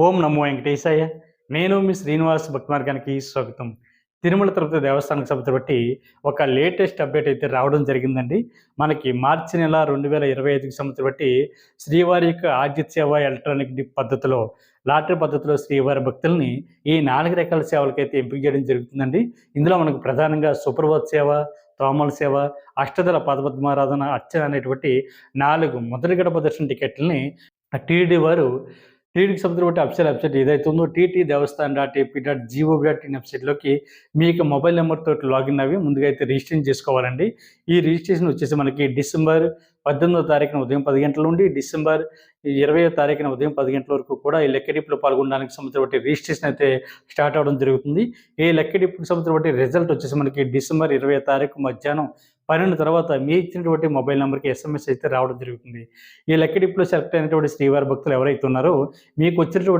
ఓం నమో వెంకటేశాయ. నేను మీ శ్రీనివాస్ భక్తి మార్గానికి స్వాగతం. తిరుమల తిరుపతి దేవస్థానం సభతో బట్టి ఒక లేటెస్ట్ అప్డేట్ అయితే రావడం జరిగిందండి. మనకి మార్చి నెల రెండు వేల ఇరవై ఐదుకి సంవత్సరం బట్టి శ్రీవారి యొక్క ఆద్యత సేవ ఎలక్ట్రానిక్ పద్ధతిలో లాటరీ పద్ధతిలో శ్రీవారి భక్తుల్ని ఈ నాలుగు రకాల సేవలకైతే ఎంపిక చేయడం జరుగుతుందండి. ఇందులో మనకు ప్రధానంగా సుప్రభాత్ సేవ తోమల సేవ అష్టదల పదపద్మారాధన అర్చన అనేటువంటి నాలుగు మొదటి గడప దర్శన టికెట్లని టీడీ వారు టీడీకి సంబంధించిన వెబ్సైట్ వెబ్సైట్ ఏదైతుందో TT Devasthan dot AP dot gov dot in వెబ్సైట్లోకి మీ యొక్క మొబైల్ నెంబర్ తోటి లాగిన్ అవి ముందుగా అయితే రిజిస్ట్రేషన్ చేసుకోవాలండి. ఈ రిజిస్ట్రేషన్ వచ్చేసి మనకి డిసెంబర్ పద్దెనిమిదో తారీఖున ఉదయం పది గంటల నుండి డిసెంబర్ ఇరవయో తారీఖున ఉదయం పది గంటల వరకు కూడా ఈ లెక్కడిపులో పాల్గొనడానికి సంబంధించిన రిజిస్ట్రేషన్ అయితే స్టార్ట్ అవడం జరుగుతుంది. ఈ లెక్కడిపుకి సంబంధించిన రిజల్ట్ వచ్చేసి మనకి డిసెంబర్ ఇరవై తారీఖు మధ్యాహ్నం పన్నెండు తర్వాత మీ ఇచ్చినటువంటి మొబైల్ నెంబర్కి ఎస్ఎంఎస్ అయితే రావడం జరుగుతుంది. ఈ లెక్కడిపులో సెలెక్ట్ అయినటువంటి శ్రీవారి భక్తులు ఎవరైతే ఉన్నారో మీకు వచ్చినటువంటి